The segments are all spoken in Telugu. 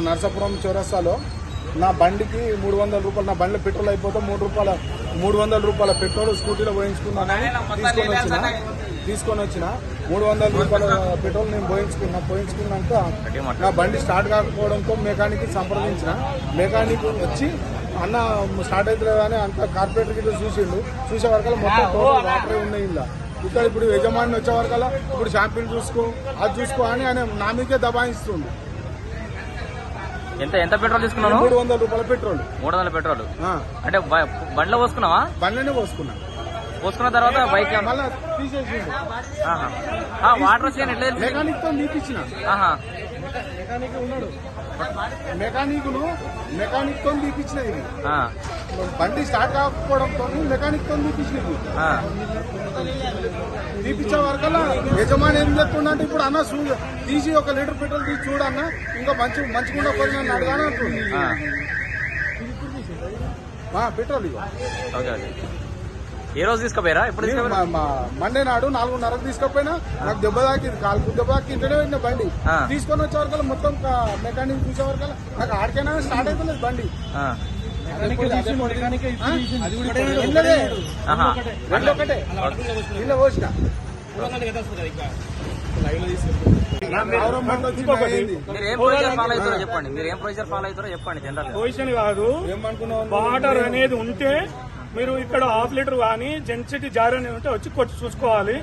నరసాపురం చౌరస్తాలో నా బండికి మూడు వందల రూపాయలు నా బండిలో పెట్రోల్ అయిపోతే మూడు రూపాయల మూడు వందల రూపాయల పెట్రోల్ స్కూటీలో పోయించుకున్నాను తీసుకొని వచ్చిన. తీసుకొని వచ్చిన. మూడు వందల రూపాయల పెట్రోల్ నేను పోయించుకున్నా పోయించుకున్నాక నా బండి స్టార్ట్ కాకపోవడంతో మెకానిక్ సంప్రదించిన. మెకానిక్ వచ్చి అన్న స్టార్ట్ అవుతుంది కానీ అంత కార్పొరేటర్ గిట్ల చూసిండు. చూసే వరకల్లా మొత్తం టోటల్ వాటరే ఉన్నాయి ఇలా ఇక్కడ ఇప్పుడు యజమాని వచ్చే వరకల్లా ఇప్పుడు షాంపిల్ చూసుకో అది చూసుకో అని ఆయన నా మీకే దబాయిస్తుంది ఎంత ఎంత పెట్రోల్ తీసుకున్నాను మూడు వందల రూపాయల పెట్రోల్. మూడు వందల పెట్రోల్. అంటే బండిలో పోసుకున్నావా? బండినే పోసుకున్నా. పోసుకున్న తర్వాత బైక్ వాటర్ వచ్చి ఎట్లా తెలిసింది? మెకానిక్తో నీపించిన ఆహా. మెకానిక్ ఉన్నాడు. మెకానిక్ను మెకానిక్తో ఇది. ఆ, బండి స్టార్ట్ కాకపోవడంతో మెకానిక్తో తీపించిన ఇది ఆ. తీపించే వరకల్లా యజమాని ఏం చెప్తుండంటే ఇప్పుడు అన్న చూ తీసి ఒక లీటర్ పెట్రోల్ తీసి చూడన్న ఇంకా మంచి మంచిగా పోయి నన్ను అడగానే అంటుంది పెట్రోల్ ఇక ఏ రోజు తీసుకుపోయారా? ఎప్పుడు మా మండే నాడు నాలుగున్నరకు తీసుకపోయినా నాకు దెబ్బ తాకింది కాలు దెబ్బ తాకి ఇంటనే పెట్టిన బండి. తీసుకొని వచ్చే వరకు మొత్తం మెకానిక్ చూసే వరకు నాకు ఆడికైనా స్టార్ట్ అవుతలేదు బండి. చెప్పండి మీరు ఏం ప్రొసీజర్ ఫాలో అవుతారో చెప్పండి. జనరల్ పొజిషన్ కాదు. వాటర్ అనేది ఉంటే మీరు ఇక్కడ హాఫ్ లీటర్ కానీ జెన్సిటీ జార్ అనేది ఉంటే వచ్చి కొట్టి చూసుకోవాలి.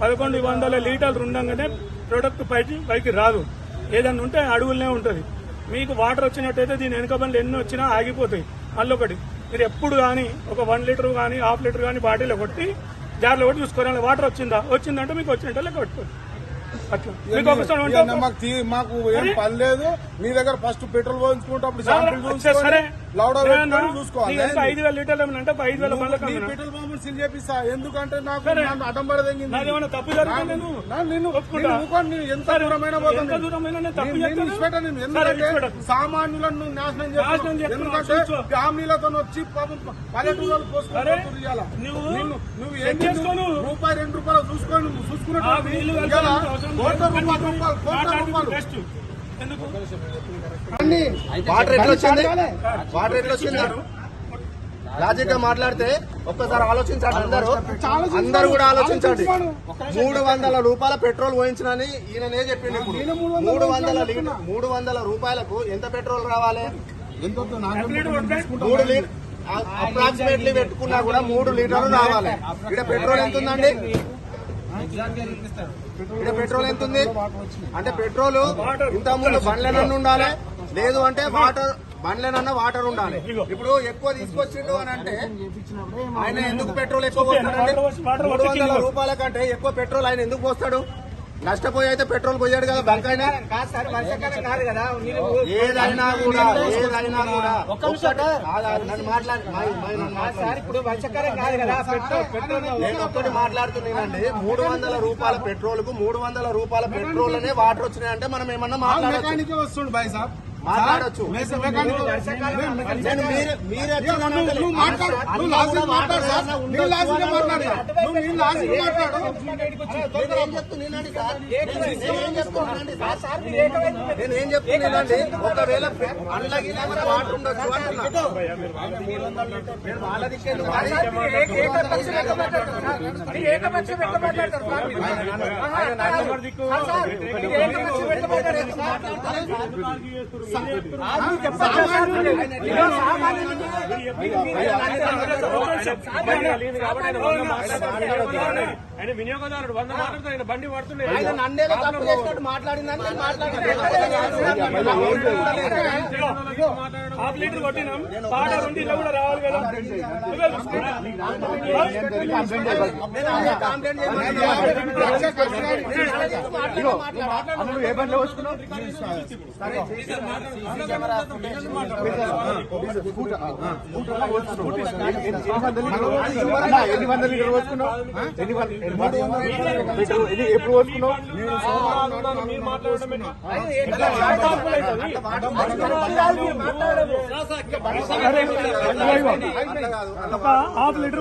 పదకొండు వందల లీటర్లు ఉండగానే ప్రొడక్ట్ పైకి పైకి రాదు. ఏదన్నా ఉంటే అడుగులనే ఉంటుంది. మీకు వాటర్ వచ్చినట్టయితే దీని వెనుక బండ్లు ఎన్ని వచ్చినా ఆగిపోతాయి. ఒకటి మీరు ఎప్పుడు కానీ ఒక వన్ లీటర్ కానీ హాఫ్ లీటర్ కానీ బాటిల్లో కొట్టి జార్లో కొట్టి చూసుకోవాలి. వాటర్ వచ్చిందా? వచ్చిందంటే మీకు వచ్చినట్టు లెక్క పెట్టుకోండి. అట్లా మీకు ఇవన్నీ మాకు తీ- మాకు ఏం పని లేదు. మీ దగ్గర ఫస్ట్ పెట్రోల్ పోయించుకుంటే అప్పుడు సరే. ఐదు వేల లీటర్లు అంటే ఐదు వేల. పెట్రోల్ పంపులు సీల్ చేపిస్తా. ఎందుకంటే నాకు తప్పు నేను ఎంత. దూరమైనా చేస్తాను. ఇచ్చిపెట్టకు. సామాన్యులను నాశనం. చేస్తున్నావు, ఎందుకంటే. ఫ్యామిలీలతో వచ్చి పాపం నువ్వు ఏంటి చేసుకోను. రూపాయి రెండు రూపాయలు చూసుకొని చూసుకున్నట్టు కోట్ల. రూపాయలు కోట్ల రూపాయలు. వాటర్ ఎట్లా వచ్చింది? వాటర్ ఎట్లా వచ్చింది? లాజిక్గా మాట్లాడితే ఒక్కసారి ఆలోచించండి అందరూ. అందరూ కూడా ఆలోచించండి. మూడు వందల రూపాయల పెట్రోల్ పోయించినని ఈయననే చెప్పిండు ఇప్పుడు. మూడు వందల లీటర్ మూడు వందల రూపాయలకు ఎంత పెట్రోల్ రావాలి. మూడు లీటర్ అప్రాక్సిమేట్లీ పెట్టుకున్నా కూడా మూడు లీటర్లు రావాలి. ఇక్కడ పెట్రోల్ ఎంత ఉందండి? ఇక్కడ పెట్రోల్ ఎంత ఉంది అంటే పెట్రోల్ ఇంత ముందు బండ్లనన్న ఉండాలి లేదు అంటే వాటర్ బండ్లనన్న వాటర్ ఉండాలి. ఇప్పుడు ఎక్కువ తీసుకొచ్చిండు అని అంటే ఆయన ఎందుకు పెట్రోల్ ఎక్కువ పోస్తాడండి? మూడు వందల రూపాయల కంటే ఎక్కువ పెట్రోల్ ఆయన ఎందుకు పోస్తాడు? నష్టపోయి అయితే పెట్రోల్ పోయాడు కదా బంక్ అయినా? ఏదైనా కూడా ఏదైనా కూడా. ఒక్కటి నేను మాట్లాడుతున్నానండి. మూడు వందల రూపాయల పెట్రోల్కు మూడు వందల రూపాయల పెట్రోల్ అనే వాటర్ వచ్చినాయంటే మనం ఏమన్నా మాట్లాడచ్చు. మెకానికే వస్తుండు బాయ్ సాబ్. మాట్లాడొచ్చు. మీరే మీరే ఇక నువ్వు నువ్వు మాట్లాడు నువ్వు లాజిక్ మాట్లాడు సార్ నీ లాజిక్ మాట్లాడు నువ్వు నీ లాజిక్ మాట్లాడు నేను ఏం చెప్తున్నానండి సార్ నేను ఏం చెప్తున్నానండి సార్ నేను ఏం చెప్తున్నానండి ఒకవేళ అండ్లకి వాటర్ ఉండొచ్చు అంటున్నా నేను వాళ్ళ దిక్కే ఎందుకు మరి? ఏకపక్షం ఎట్లా మాట్లాడతారు సార్? మీరు ఏకపక్షం ఎట్లా మాట్లాడతారు సార్ మీరు? ఆహా, కాదు. సార్, మీరు ఏకపక్షం ఎట్లా మాట్లాడతారు సార్? ఆ, మీరు చెప్పొచ్చా సార్? మీరు సామాన్యులు ఆయన వినియోగదారుడు వంద మాట్లాడుతూ ఆయన బండి పడుతున్నాయి ఆయన నన్నేదో తప్పు చేసినట్టు మాట్లాడిందని హాఫ్ లీటర్ కొట్టినాం పాట రెండు కూడా రావాలి కదా ఏ బండిలో వస్తున్నావు ఎన్ని వందల లీటర్ పోసుకున్నావు ఎన్ని ఎప్పుడు వస్తున్నావు మాట్లాడడం హాఫ్ లీటర్